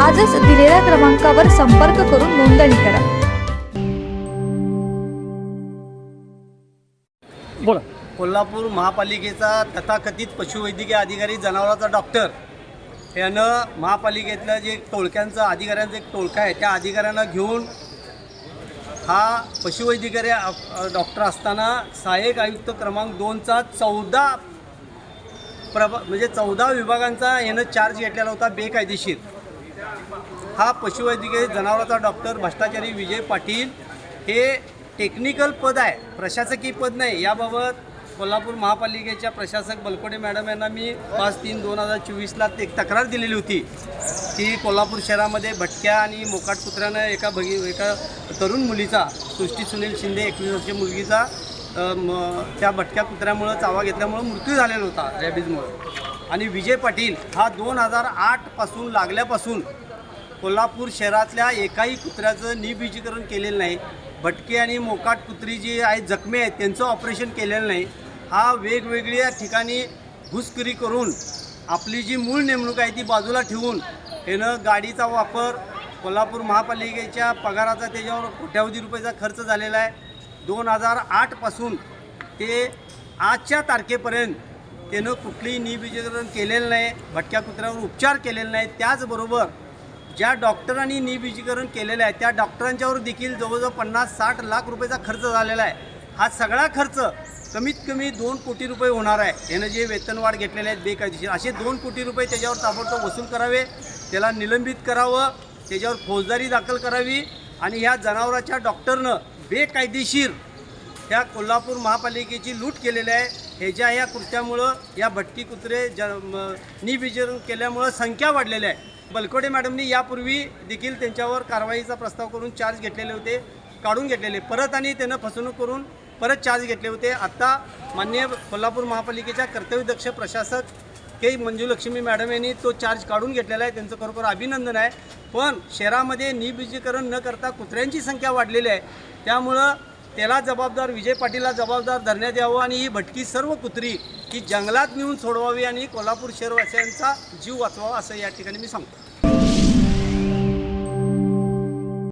आजच दिलेल्या क्रमांकावर संपर्क करून नोंदणी करा. बोला. कोल्हापूर महापालिकेचा तथाकथित पशुवैद्यकीय अधिकारी जनावरांचा डॉक्टर. यानं महापालिकेतलं जे टोळक्यांचं अधिकाऱ्यांचं एक टोळका आहे त्या अधिकाऱ्यांना घेऊन हा पशुवैद्यकीय डॉक्टर असताना सहाय्यक आयुक्त क्रमांक दोनचा चौदा प्रभा म्हणजे चौदा विभागांचा यानं चार्ज घेतलेला होता बेकायदेशीर. हा पशुवैद्यकीय जनावराचा डॉक्टर भ्रष्टाचारी विजय पाटील. हे टेक्निकल पद आहे. प्रशासकीय पद नाही. याबाबत कोल्हापूर महापालिकेच्या प्रशासक बलकोडे मॅडम यांना मी पाच तीन दोन हजार चोवीसला एक तक्रार दिलेली होती की कोल्हापूर शहरामध्ये भटक्या आणि मोकाट कुत्र्यानं एका भगी एका तरुण मुलीचा सृष्टी सुनील शिंदे एकवीस वर्षीय मुलगीचा त्या भटक्या कुत्र्यामुळं चावा घेतल्यामुळं मृत्यू झालेला होता रॅबीजमुळं आणि विजय पाटील हा दोन हजार आठपासून लागल्यापासून कोल्हापूर शहरातल्या एकाही कुत्र्याचं निबीजीकरण केलेलं नाही. भटके आणि मोकाट कुत्री जी आहेत जखमी आहेत त्यांचं ऑपरेशन केलेलं नाही. हा वेगवेगळ्या ठिकाणी घुसखोरी करून आपली जी मूळ नेमणूक आहे ती बाजूला ठेवून यानं गाडीचा वापर कोल्हापूर महापालिकेच्या पगाराचा त्याच्यावर कोट्यावधी रुपयाचा खर्च झालेला आहे. दोन हजार आठपासून ते आजच्या तारखेपर्यंत त्यानं कुठलीही निविजीकरण केलेलं नाही भटक्या कुत्र्यावर उपचार केलेले नाही त्याचबरोबर ज्या डॉक्टरांनी निविजीकरण केलेलं आहे त्या डॉक्टरांच्यावर देखील जवळजवळ पन्नास साठ लाख रुपयाचा खर्च झालेला आहे. हा सगळा खर्च कमीत कमी दोन कोटी रुपये होणार आहे. यानं जे वेतनवाढ घेतलेले आहेत बेकायदेशीर असे दोन कोटी रुपये त्याच्यावर ताबडतोब वसूल करावे त्याला निलंबित करावं त्याच्यावर फौजदारी दाखल करावी आणि ह्या जनावराच्या डॉक्टरनं बेकायदेशीर ह्या कोल्हापूर महापालिकेची लूट केलेली आहे. ह्याच्या या कृत्यामुळं या भटकी कुत्रे ज म- निविजन केल्यामुळं संख्या वाढलेल्या आहे. बलकोडे मॅडमनी यापूर्वी देखील त्यांच्यावर कारवाईचा प्रस्ताव करून चार्ज घेतलेले होते काढून घेतलेले. परत आणि त्यानं फसवणूक करून परत चार्ज घेतले होते. आत्ता माननीय कोल्हापूर महापालिकेच्या कर्तव्यदक्ष प्रशासक के. मंजुलक्ष्मी मॅडम यांनी तो चार्ज काढून घेतलेला आहे. त्यांचं खरोखर अभिनंदन आहे. पण शहरामध्ये निबीजीकरण न करता कुत्र्यांची संख्या वाढलेली आहे. त्यामुळं त्याला जबाबदार विजय पाटीलला जबाबदार धरण्यात यावं आणि ही भटकी सर्व कुत्री ही जंगलात नेऊन सोडवावी आणि कोल्हापूर शहरवासियांचा जीव वाचवावा असं या ठिकाणी मी सांगतो.